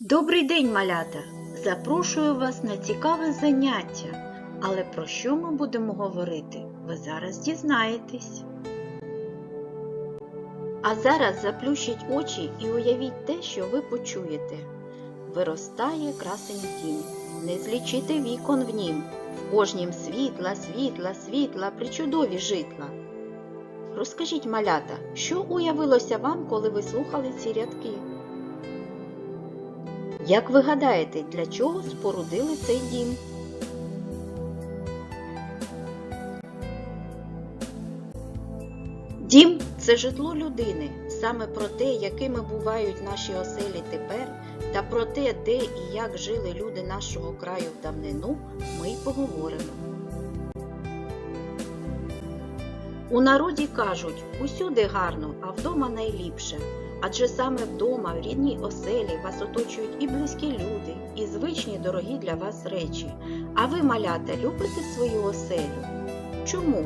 Добрий день, малята! Запрошую вас на цікаве заняття. Але про що ми будемо говорити, ви зараз дізнаєтесь. А зараз заплющіть очі і уявіть те, що ви почуєте. Виростає красень дім, не злічити вікон в нім, в кожнім світла, світла, світла, причудові житла. Розкажіть, малята, що уявилося вам, коли ви слухали ці рядки? Як ви гадаєте, для чого спорудили цей дім? Дім це житло людини, саме про те, якими бувають наші оселі тепер, та про те, де і як жили люди нашого краю в давнину, ми й поговоримо. У народі кажуть, усюди гарно, а вдома найліпше. Адже саме вдома, в рідній оселі, вас оточують і близькі люди, і звичні дорогі для вас речі. А ви, малята, любите свою оселю? Чому?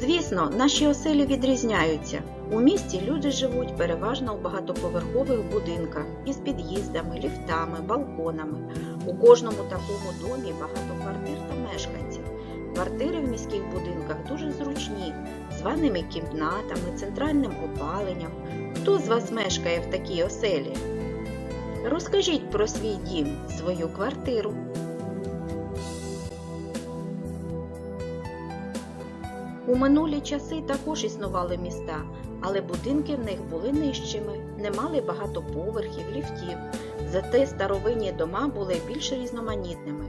Звісно, наші оселі відрізняються. У місті люди живуть переважно у багатоповерхових будинках із під'їздами, ліфтами, балконами. У кожному такому домі багато квартир та мешканців. Квартири в міських будинках дуже зручні, з ванними кімнатами, центральним опаленням. Хто з вас мешкає в такій оселі? Розкажіть про свій дім, свою квартиру. У минулі часи також існували міста, але будинки в них були нижчими, не мали багато поверхів, ліфтів. Зате старовинні дома були більш різноманітними.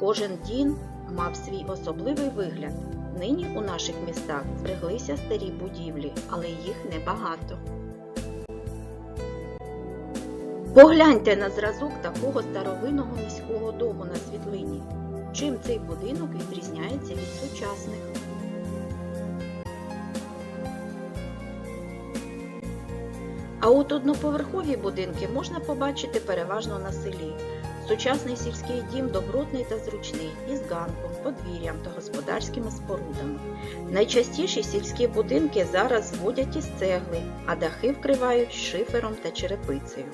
Кожен дім мав свій особливий вигляд. Нині у наших містах збереглися старі будівлі, але їх небагато. Погляньте на зразок такого старовинного міського дому на світлині. Чим цей будинок відрізняється від сучасних? А от одноповерхові будинки можна побачити переважно на селі. Сучасний сільський дім добротний та зручний, із ганком, подвір'ям та господарськими спорудами. Найчастіші сільські будинки зараз зводять із цегли, а дахи вкривають шифером та черепицею.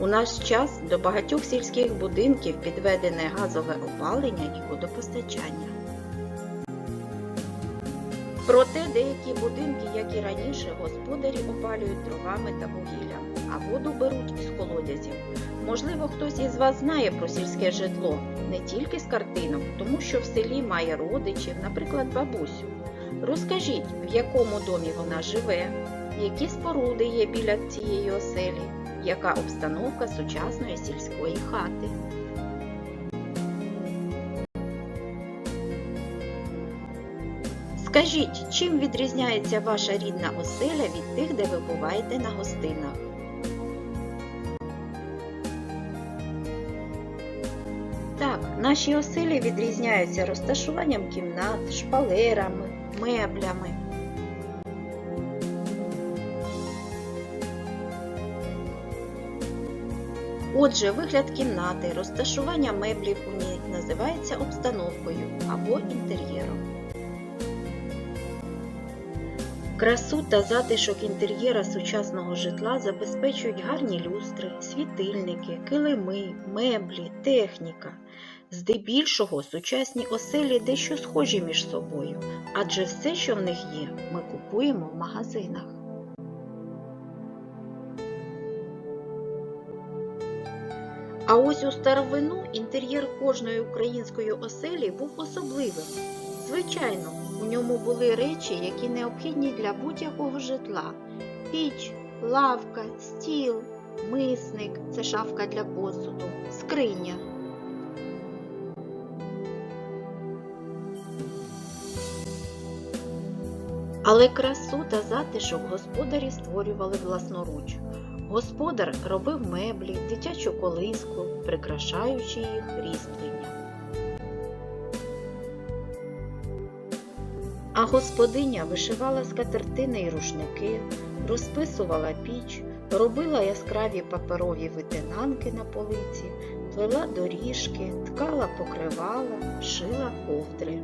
У наш час до багатьох сільських будинків підведене газове опалення і водопостачання. Проте деякі будинки, як і раніше, господарі опалюють дровами та вугіллям, а воду беруть із колодязів. Можливо, хтось із вас знає про сільське житло не тільки з картинок, тому що в селі має родичів, наприклад, бабусю. Розкажіть, в якому домі вона живе, які споруди є біля цієї оселі, яка обстановка сучасної сільської хати. Скажіть, чим відрізняється ваша рідна оселя від тих, де ви буваєте на гостинах? Наші оселі відрізняються розташуванням кімнат, шпалерами, меблями. Отже, вигляд кімнати, розташування меблів у ній називається обстановкою або інтер'єром. Красу та затишок інтер'єра сучасного житла забезпечують гарні люстри, світильники, килими, меблі, техніка. Здебільшого сучасні оселі дещо схожі між собою, адже все, що в них є, ми купуємо в магазинах. А ось у старовину інтер'єр кожної української оселі був особливим. Звичайно, у ньому були речі, які необхідні для будь-якого житла: піч, лавка, стіл, мисник це шафка для посуду, скриня. Але красу та затишок господарі створювали власноруч. Господар робив меблі, дитячу колиску, прикрашаючи їх різьбленням. А господиня вишивала скатертини й рушники, розписувала піч, робила яскраві паперові витинанки на полиці, плела доріжки, ткала покривала, шила ковдри.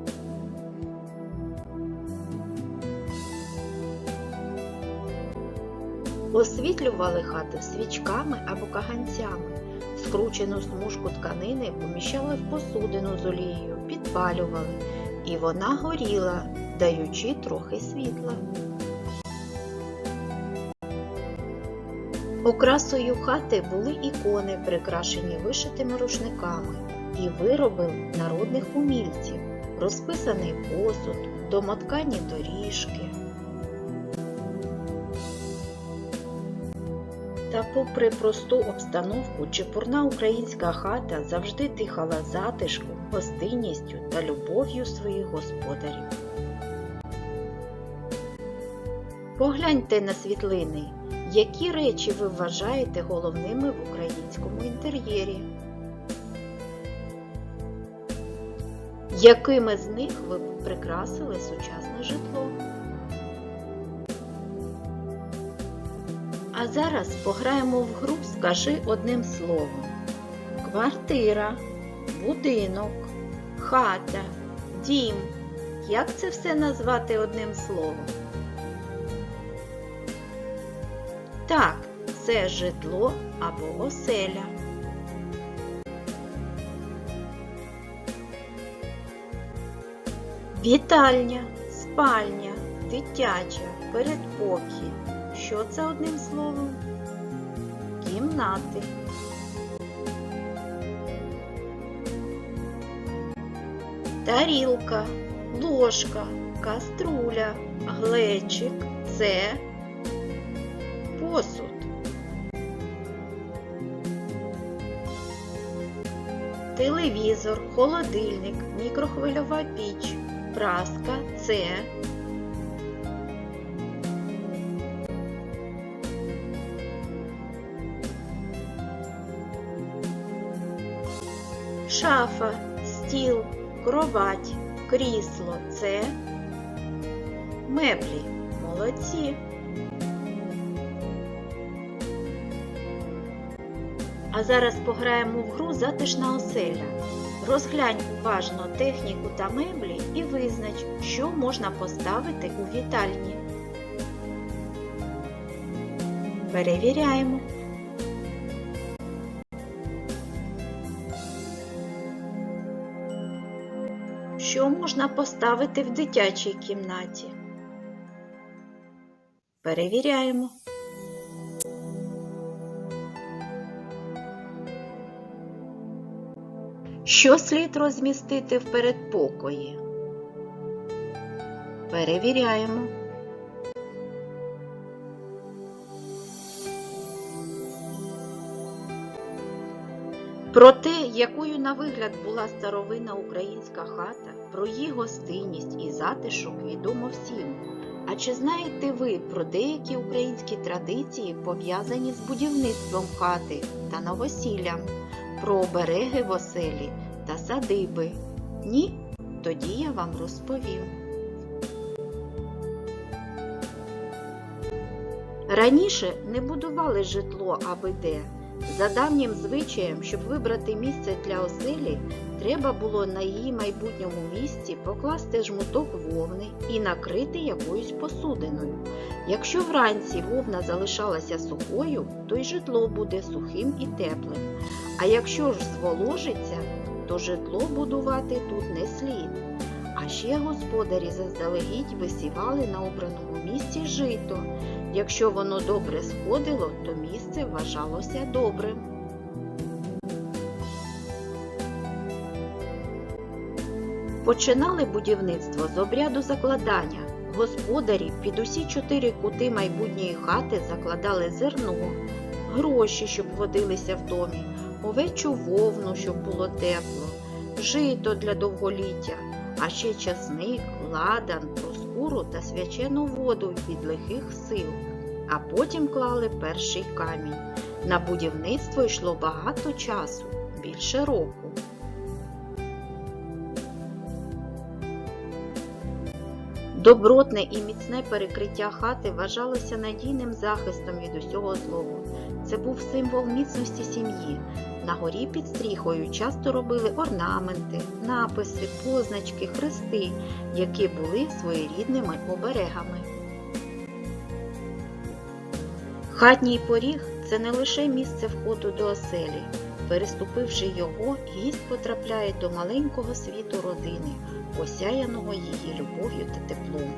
Освітлювали хату свічками або каганцями. Скручену смужку тканини поміщали в посудину з олією, підпалювали, і вона горіла, даючи трохи світла. Окрасою хати були ікони, прикрашені вишитими рушниками, і вироби народних умільців, розписаний посуд, домоткані доріжки. Та попри просту обстановку, чепурна українська хата завжди дихала затишком, гостинністю та любов'ю своїх господарів. Погляньте на світлини, які речі ви вважаєте головними в українському інтер'єрі? Якими з них ви прикрасили сучасне житло? А зараз пограємо в гру Скажи одним словом. Квартира, будинок, хата, дім. Як це все назвати одним словом? Так, це житло або оселя. Вітальня, спальня, дитяча, передпокій. Що це одним словом? Кімнати. Тарілка, ложка, каструля, глечик це посуд. Телевізор, холодильник, мікрохвильова піч, праска це шафа, стіл, кровать, крісло це меблі. Молодці. А зараз пограємо в гру затишна оселя. Розглянь уважно техніку та меблі і визнач, що можна поставити у вітальні. Перевіряємо. Що можна поставити в дитячій кімнаті? Перевіряємо. Що слід розмістити в передпокої? Перевіряємо. Про те, якою на вигляд була старовинна українська хата, про її гостинність і затишок відомо всім. А чи знаєте ви про деякі українські традиції, пов'язані з будівництвом хати та новосіллям, про обереги в оселі та садиби? Ні? Тоді я вам розповім. Раніше не будували житло аби де. За давнім звичаєм, щоб вибрати місце для оселі, треба було на її майбутньому місці покласти жмуток вовни і накрити якоюсь посудиною. Якщо вранці вовна залишалася сухою, то й житло буде сухим і теплим. А якщо ж зволожиться, то житло будувати тут не слід. А ще господарі заздалегідь висівали на обраному місці жито. Якщо воно добре сходило, то місце вважалося добрим. Починали будівництво з обряду закладання. Господарі під усі чотири кути майбутньої хати закладали зерно, гроші, щоб водилися в домі, овечу вовну, щоб було тепло, жито для довголіття, а ще часник, ладан, проскуру та свячену воду від лихих сил. А потім клали перший камінь. На будівництво йшло багато часу, більше року. Добротне і міцне перекриття хати вважалося надійним захистом від усього злого. Це був символ міцності сім'ї. На горі під стріхою часто робили орнаменти, написи, позначки, хрести, які були своєрідними оберегами. Хатній поріг це не лише місце входу до оселі. Переступивши його, гість потрапляє до маленького світу родини, осяяного її любов'ю та теплом.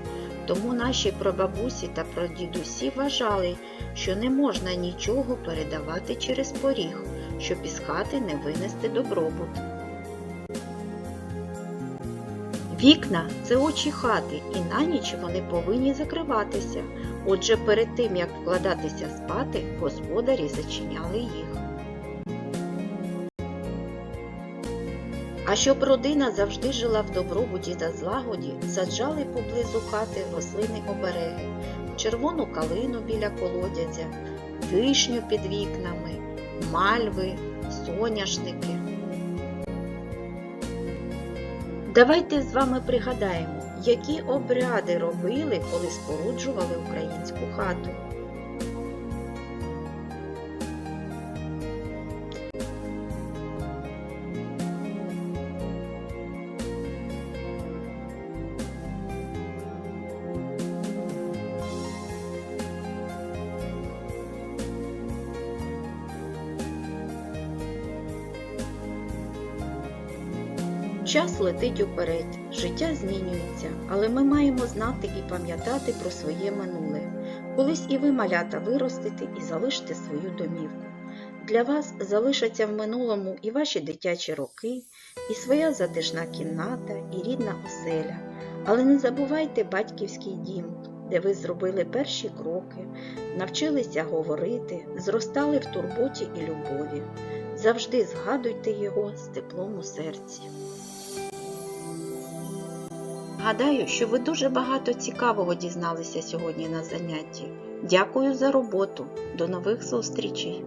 Тому наші прабабусі та прадідусі вважали, що не можна нічого передавати через поріг, щоб із хати не винести добробут. Вікна це очі хати, і на ніч вони повинні закриватися. Отже, перед тим як вкладатися спати, господарі зачиняли їх. А щоб родина завжди жила в добробуті та злагоді, саджали поблизу хати рослини обереги, червону калину біля колодязя, вишню під вікнами, мальви, соняшники. Давайте з вами пригадаємо, які обряди робили, коли споруджували українську хату. Час летить уперед, життя змінюється, але ми маємо знати і пам'ятати про своє минуле. Колись і ви, малята, виростете і залишите свою домівку. Для вас залишаться в минулому і ваші дитячі роки, і своя затишна кімната, і рідна оселя. Але не забувайте батьківський дім, де ви зробили перші кроки, навчилися говорити, зростали в турботі і любові. Завжди згадуйте його з теплом у серці. Гадаю, що ви дуже багато цікавого дізналися сьогодні на занятті. Дякую за роботу. До нових зустрічей!